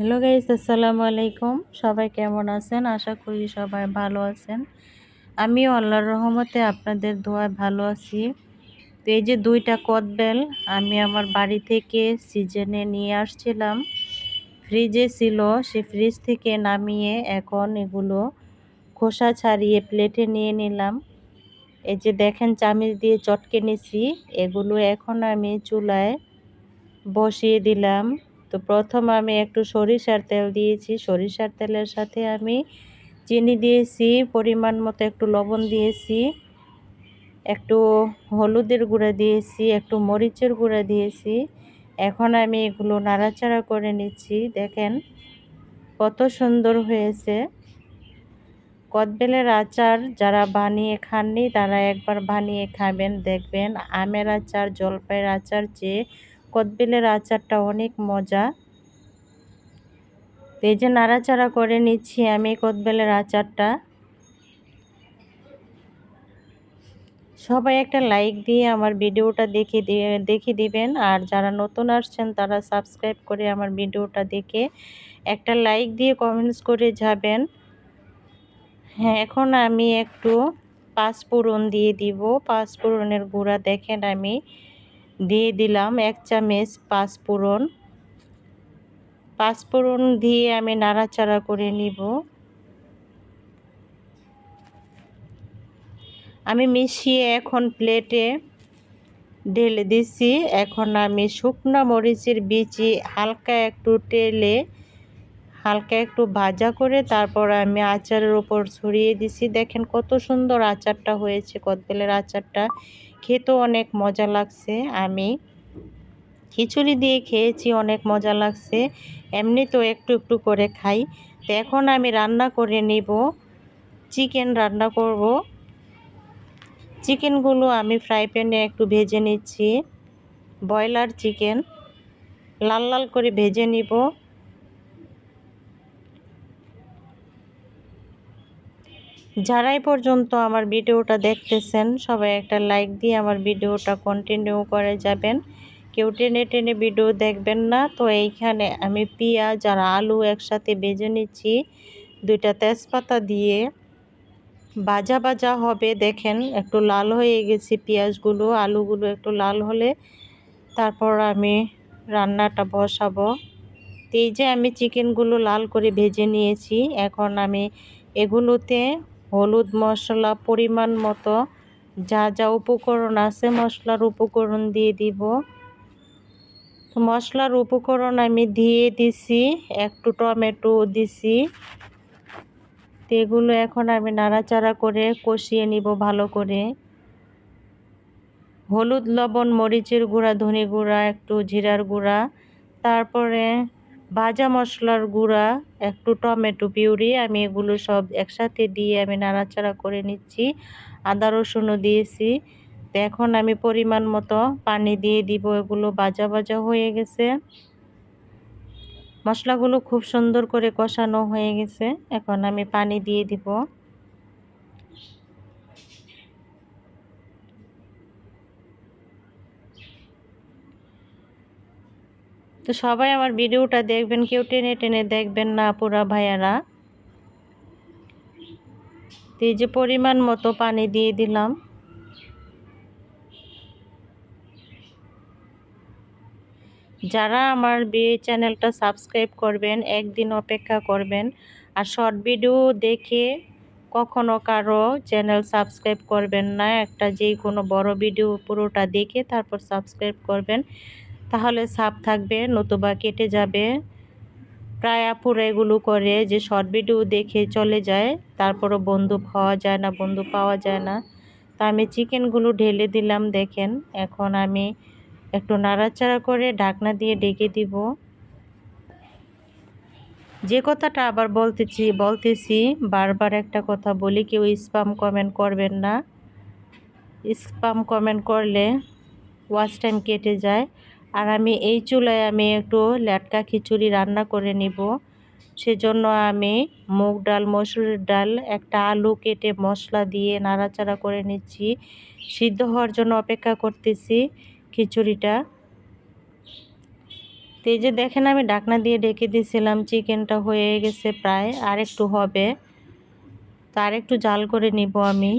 Hello guys, আসসালামু আলাইকুম। সবাই কেমন আছেন? আশা করি সবাই ভালো আছেন। আমি আল্লাহর রহমতে আপনাদের দোয়ায় ভালো আছি। তো এই যে দুইটা কদবেল আমি আমার বাড়ি থেকে সিজনে নিয়ে আসছিলাম। ফ্রিজে ছিল, সে ফ্রিজ থেকে নামিয়ে এখন এগুলো খোসা ছাড়িয়ে প্লেটে নিয়ে নিলাম। এই যে দেখেন, চামিচ দিয়ে চটকে নিছি। এগুলো এখন আমি চুলায় বসিয়ে দিলাম। তো প্রথম আমি একটু সরিষার তেল দিয়েছি। সরিষার তেলের সাথে আমি চিনি দিয়েছি, পরিমাণ মতো একটু লবণ দিয়েছি, একটু হলুদের গুঁড়া দিয়েছি, একটু মরিচের গুঁড়া দিয়েছি। এখন আমি এগুলো নাড়াচাড়া করে নিচ্ছি। দেখেন কত সুন্দর হয়েছে। কদবেলের আচার যারা বানিয়ে খাননি, তারা একবার বানিয়ে খাবেন, দেখবেন। আমের আচার, জলপাইয়ের আচার চেয়ে কদবেলের আচারটা অনেক মজা। এই যে নাড়াচাড়া করে নিচ্ছি আমি কদবেলের আচারটা। সবাই একটা লাইক দিয়ে আমার ভিডিওটা দেখে দিয়ে দেখে দিবেন। আর যারা নতুন আসছেন, তারা সাবস্ক্রাইব করে আমার ভিডিওটা দেখে একটা লাইক দিয়ে কমেন্টস করে যাবেন। হ্যাঁ এখন আমি একটু পাঁচ পাঁচফোড়ন দিয়ে দিব। পাঁচ পাঁচফোড়নের গুঁড়া দেখেন আমি। দিয়ে দিলাম এক চামচ পাঁচফোড়ন পাঁচফোড়ন দিয়ে আমি নাড়াচাড়া করে নিব। আমি মিশিয়ে এখন প্লেটে ঢেলে দিছি। এখন আমি শুকনো মরিচের বিচি হালকা একটু টেলে হালকা একটু ভাজা করে তারপর আমি আচারের ওপর ছড়িয়ে দিছি। দেখেন কত সুন্দর আচারটা হয়েছে, কদবেলের আচারটা। খেতেও অনেক মজা লাগছে। আমি খিচুড়ি দিয়ে খেয়েছি, অনেক মজা লাগছে। এমনি তো একটু একটু করে খাই। তো এখন আমি রান্না করে নিব। চিকেন রান্না করব। চিকেনগুলো আমি ফ্রাই প্যানে একটু ভেজে নিচ্ছি। ব্রয়লার চিকেন, লাল লাল করে ভেজে নিব। যারাই পর্যন্ত আমার ভিডিওটা দেখতেছেন, সবাই একটা লাইক দিয়ে আমার ভিডিওটা কন্টিনিউ করে যাবেন। কেউ টেনে টেনে ভিডিও দেখবেন না। তো এইখানে আমি পেঁয়াজ আর আলু একসাথে বেজে নিচ্ছি। দুইটা তেজপাতা দিয়ে। বাজা বাজা হবে, দেখেন একটু লাল হয়ে গেছে পেঁয়াজগুলো, আলুগুলো একটু লাল হলে তারপর আমি রান্নাটা বসাবো। এই যে আমি চিকেনগুলো লাল করে ভেজে নিয়েছি, এখন আমি এগুলোতে হলুদ মশলা পরিমাণ মতো। যা যা উপকরণ আছে মশলার উপকরণ দিয়ে দিব। মশলার উপকরণ আমি দিয়ে দিছি, একটু টমেটো দিছি। এগুলো এখন আমি নাড়াচাড়া করে কষিয়ে নিব ভালো করে। হলুদ, লবণ, মরিচের গুঁড়া, ধনে গুঁড়া, একটু জিরার গুঁড়া। তারপরে ভাজা মশলার গুঁড়া, একটু টমেটো পিউরি, আমি এগুলো সব একসাথে দিয়ে আমি নাড়াচাড়া করে নিচ্ছি। আদা রসুনও দিয়েছি। তো এখন আমি পরিমাণ মতো পানি দিয়ে দিব, এগুলো বাজা বাজা হয়ে গেছে। মশলাগুলো খুব সুন্দর করে কষানো হয়ে গেছে। এখন আমি পানি দিয়ে দিব। তো সবাই আমার ভিডিওটা দেখবেন, কেউ টেনে টেনে দেখবেন না পুরা ভাইয়ারা। তো এই যে পরিমাণ মতো পানি দিয়ে দিলাম। যারা আমার বিয়ে চ্যানেলটা সাবস্ক্রাইব করবেন, একদিন অপেক্ষা করবেন, আর শর্ট ভিডিও দেখে কখনো কারও চ্যানেল সাবস্ক্রাইব করবেন না, একটা যে কোনো বড় ভিডিও পুরোটা দেখে তারপর সাবস্ক্রাইব করবেন। তাহলে সাপ থাকবে, নতুবা কেটে যাবে। প্রায় আপুরা এগুলো করে যে শর্ট ভিডিও দেখে চলে যায়, তারপরও বন্ধু পাওয়া যায় না বন্ধু পাওয়া যায় না। তা আমি চিকেনগুলো ঢেলে দিলাম, দেখেন। এখন আমি একটু নাড়াচাড়া করে ঢাকনা দিয়ে ডেকে দিব। যে কথাটা আবার বলতেছি বলতেছি, বারবার একটা কথা বলি, কেউ স্পাম কমেন্ট করবেন না। স্পাম কমেন্ট করলে ওয়াচ টাইম কেটে যায়। আর আমি এই চুলায় আমি একটু ল্যাটকা খিচুড়ি রান্না করে নিব। সেজন্য আমি মুগ ডাল, মসুরের ডাল, একটা আলু কেটে মশলা দিয়ে নাড়াচাড়া করে নিচ্ছি। সিদ্ধ হওয়ার জন্য অপেক্ষা করতেছি খিচুড়িটা। তো এই যে দেখেন আমি ডাকনা দিয়ে ডেকে দিয়েছিলাম চিকেনটা হয়ে গেছে প্রায় আর একটু হবে। তার একটু জাল করে নিব আমি।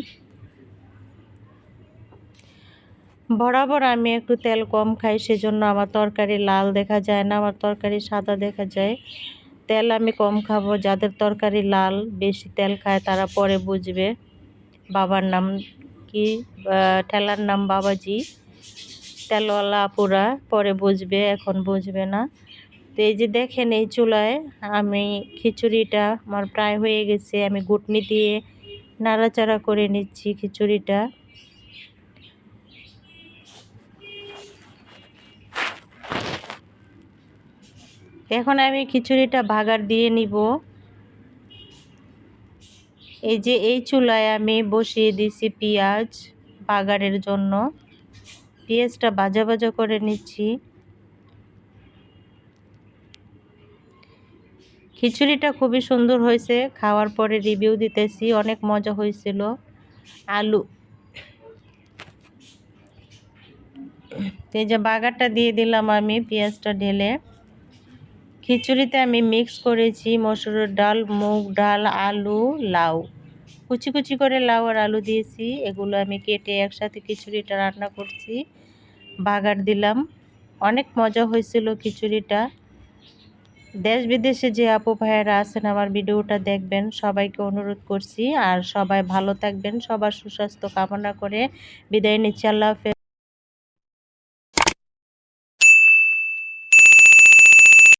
বরাবর আমি একটু তেল কম খাই, সেজন্য আমার তরকারি লাল দেখা যায় না, আমার তরকারি সাদা দেখা যায়। তেল আমি কম খাব, যাদের তরকারি লাল, বেশি তেল খায় তারা পরে বুঝবে। বাবার নাম কি? ঠেলার নাম বাবাজি। তেলওয়ালা আপুরা পরে বুঝবে, এখন বুঝবে না। তো এই যে দেখেন, এই চুলায় আমি খিচুড়িটা আমার প্রায় হয়ে গেছে, আমি গুটনি দিয়ে নাড়াচাড়া করে নিচ্ছি খিচুড়িটা। এখন আমি খিচুড়িটা ভাগার দিয়ে নিব। এই যে এই চুলায় আমি বসিয়ে দিছি পেঁয়াজ বাগারের জন্য। পেঁয়াজটা ভাজা ভাজা করে নিচ্ছি। খিচুড়িটা খুবই সুন্দর হয়েছে, খাওয়ার পরে রিভিউ দিতেছি, অনেক মজা হয়েছিল। আলু এই যে বাগারটা দিয়ে দিলাম আমি পেঁয়াজটা ঢেলে। খিচুড়িতে আমি মিক্স করেছি মসুরের ডাল, মুগ ডাল, আলু, লাউ। কুচি কুচি করে লাউ আর আলু দিয়েছি। এগুলো আমি কেটে একসাথে খিচুড়িটা রান্না করছি। বাগার দিলাম। অনেক মজা হয়েছিল খিচুড়িটা। দেশ বিদেশে যে আপু ভাইয়েরা আছেন আমার ভিডিওটা দেখবেন, সবাইকে অনুরোধ করছি। আর সবাই ভালো থাকবেন, সবার সুস্বাস্থ্য কামনা করে বিদায় নিচ্ছি। আল্লাহ